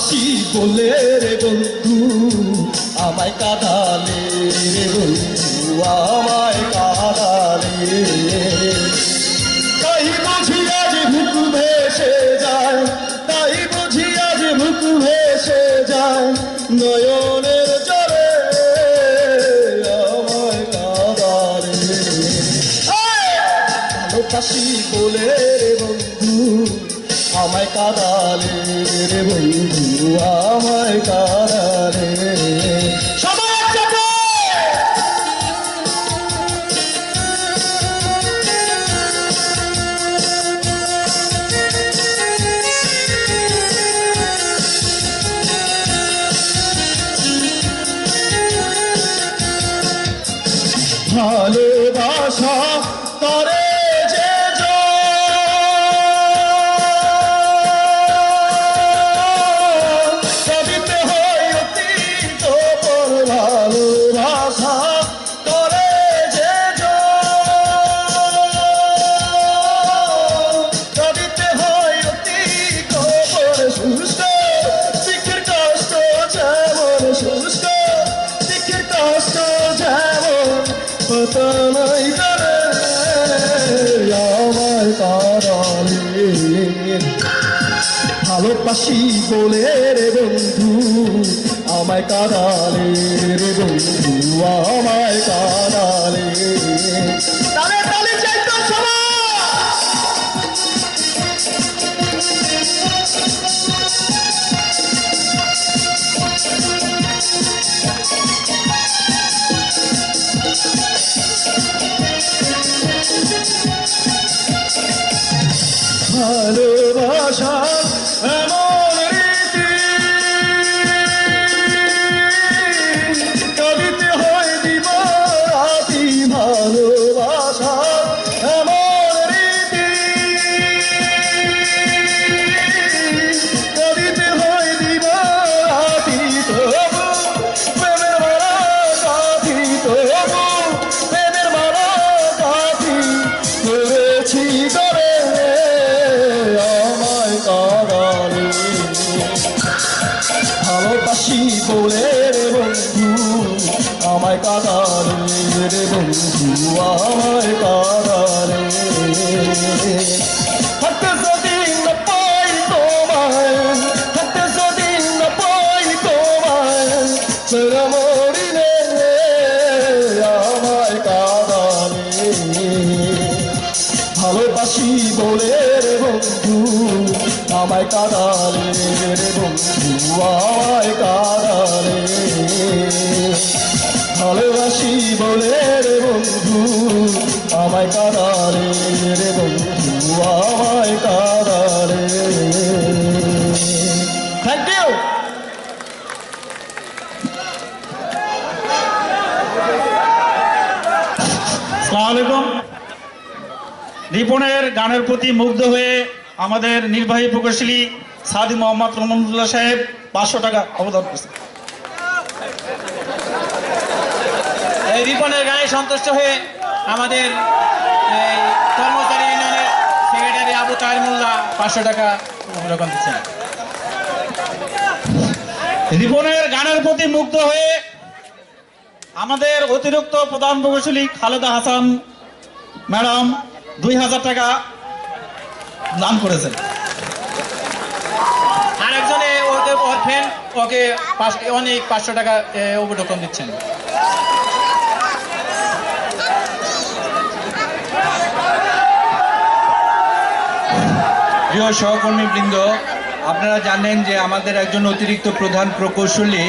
ভালোবাসি বলে রে বন্ধু, আমায় কাদালে রে বন্ধু, আমায় কাদালে তাই বুঝি আজ ভুক ভেসে যায়, তাই বুঝি আজ ভুক ভেসে যায়, নয়নের জলে আমায় কাদালে ভালোবাসি বলে রে বন্ধু আমায় কাদালে রে বন্ধু আমায় ভালোবাসা করে কত করে আমার কারণে ভালোবাসি বলে রে বন্ধু আমায় কাদালে রে বন্ধু আমায় কাদালে। ভালোবাসা ভালোবাসি বলে রে বন্ধু? আমায় কাদারে রে বন্ধু, আমায় কাদারে থাকতে যদি না পাই ভালোবাসি বলে বন্ধু আমায় কাদারে রে বন্ধু আমায় কাদারে ভালোবাসি বলে রে বন্ধু, আমায় কাদারে রে বন্ধু, আমায় কাদারে থ্যাংক ইউ আসসালামু আলাইকুম। রিপনের গানের প্রতি মুগ্ধ হয়ে আমাদের নির্বাহী প্রকৌশলী সাদি মোহাম্মদ রহমতুল্লাহ সাহেব পাঁচশো টাকা অবদান করছেন এই রিপনের গায়ে সন্তুষ্ট হয়ে আমাদের কর্মচারী ইউনিয়নের সেক্রেটারি আবু তাহের মোল্লা পাঁচশো টাকা অবলোকন দিচ্ছেন রিপনের গানের প্রতি মুগ্ধ হয়ে আমাদের অতিরিক্ত প্রধান প্রকৌশলী খালেদা হাসান, ম্যাডাম, দুই হাজার টাকা দান করেছেন। আরেকজনে ওকে ওর ফ্রেন্ড ওকে অনেক পাঁচশো টাকা অবলোকন দিচ্ছেন। প্রিয় সহকর্মীবৃন্দ আপনারা জানেন যে আমাদের একজন অতিরিক্ত প্রধান প্রকৌশলী